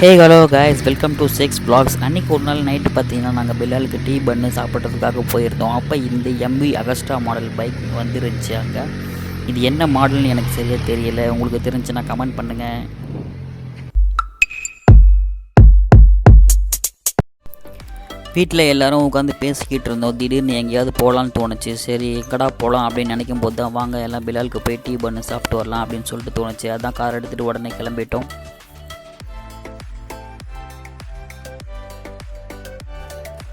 Hey hello guys welcome to six vlogs அன்றைக்கி ஒரு நாள் நைட்டு பார்த்தீங்கன்னா நாங்கள் பில்லாலுக்கு டீ பண்ணு சாப்பிட்றதுக்காக போயிருந்தோம். அப்போ இந்த எம்பி அகஸ்டா மாடல் பைக் வந்துருந்துச்சு அங்கே. இது என்ன மாடல்னு எனக்கு சரியாக தெரியல. உங்களுக்கு தெரிஞ்சுன்னா கமெண்ட் பண்ணுங்கள் வீட்டில் எல்லாரும் உட்காந்து பேசிக்கிட்டு இருந்தோம். திடீர்னு எங்கேயாவது போகலான்னு தோணுச்சு. சரி எங்கடா போகலாம் அப்படின்னு நினைக்கும் போது தான் வாங்க எல்லாம் பிலாலுக்கு போய் டீ பண்ணு சாப்பிட்டு வரலாம் அப்படின்னு சொல்லிட்டு தோணுச்சு. அதான் கார் எடுத்துகிட்டு உடனே கிளம்பிட்டோம்.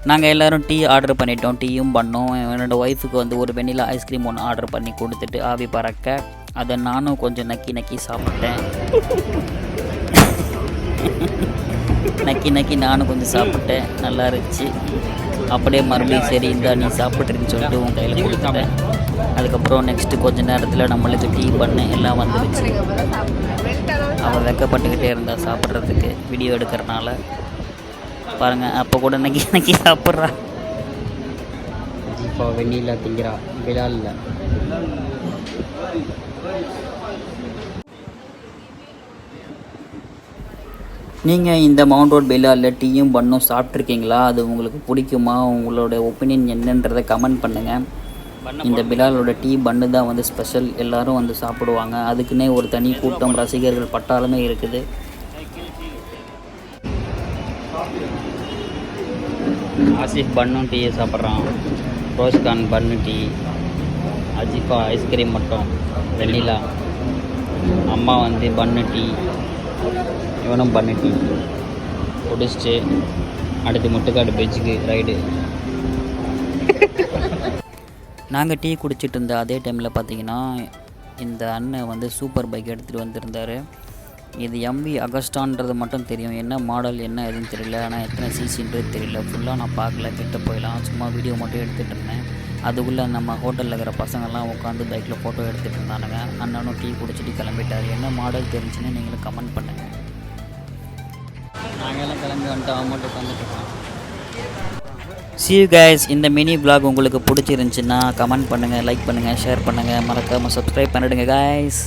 நாங்கள் எல்லோரும் டீ ஆர்டர் பண்ணிட்டோம். டீயும் பண்ணோம். என்னோட ஒய்ஃபுக்கு வந்து ஒரு வெண்ணிலா ஐஸ்கிரீம் ஒன்று ஆர்டர் பண்ணி கொடுத்துட்டு ஆவி பறக்க அதை நானும் கொஞ்சம் நக்கி நக்கி சாப்பிட்டேன். நக்கி நக்கி நானும் கொஞ்சம் சாப்பிட்டேன். நல்லா இருந்துச்சு. அப்படியே மறுபடியும் சரி இந்தா நீ சாப்பிட்றேன்னு சொல்லிட்டு உன் கையில் கொடுத்துட்டேன். அதுக்கப்புறம் நெக்ஸ்ட்டு கொஞ்ச நேரத்தில் நம்மளுக்கு டீ பண்ணு எல்லாம் வந்துருச்சு. அவள் வெக்கப்பட்டுக்கிட்டே இருந்தால் சாப்பிட்றதுக்கு வீடியோ எடுக்கிறனால. பாருங்கள் அப்போ கூட நக்கி நக்கி சாப்பிட்றா. இப்போ வெண்ணிலா திங்கிறா. பிலால் இல்லை. நீங்கள் இந்த மவுண்ட் ரோட் பெல்லாவில் டீயும் பண்ணும் சாப்பிட்ருக்கீங்களா? அது உங்களுக்கு பிடிக்குமா? உங்களோட ஒப்பீனியன் என்னன்றதை கமெண்ட் பண்ணுங்கள் இந்த பிலாலோட டீ பண்ணு தான் வந்து ஸ்பெஷல் எல்லாரும் வந்து சாப்பிடுவாங்க. அதுக்குன்னே ஒரு தனி கூட்டம் ரசிகர்கள் பட்டாளமே இருக்குது. ஆசிஃப் பன்னும் டீயை சாப்பிட்றான். ரோஸ்கான் பன்னு டீ. அஜிஃபா ஐஸ்கிரீம் மட்டும். வெண்ணிலா. அம்மா வந்து பன்னு டீ. இவனும் பன்னு டீ. குடிச்சிட்டு அடுத்து முட்டுக்காடு பீச்சுக்கு ரைடு நாங்கள் டீ குடிச்சிட்டு இருந்த அதே டைமில் பார்த்தீங்கன்னா இந்த அண்ணன் வந்து சூப்பர் பைக் எடுத்துகிட்டு வந்திருந்தார். இது எம்வி அகஸ்டான்றது மட்டும் தெரியும். என்ன மாடல் என்ன எதுன்னு தெரியல. ஆனால் எத்தனை சிசின்றது தெரியல. ஃபுல்லாக நான் பார்க்கல. கிட்ட போயிடலாம். சும்மா வீடியோ மட்டும் எடுத்துகிட்டு இருந்தேன். அதுக்குள்ளே நம்ம ஹோட்டலில் இருக்கிற பசங்கள்லாம் உட்காந்து பைக்கில் ஃபோட்டோ எடுத்துகிட்டு இருந்தானுங்க. அண்ணனும் டீ குடிச்சிட்டு கிளம்பிட்டார். என்ன மாடல் தெரிஞ்சுன்னு நீங்களும் கமெண்ட் பண்ணுங்கள் நாங்கள் கிளம்பி வந்துட்டு அவன் மட்டும் உட்காந்துட்டு See you கைஸ் இந்த மினி பிளாக் உங்களுக்கு பிடிச்சிருந்துச்சின்னா கமெண்ட் பண்ணுங்கள் லைக் பண்ணுங்கள் ஷேர் பண்ணுங்கள் மறக்காமல் சப்ஸ்கிரைப் பண்ணிவிடுங்க கைஸ்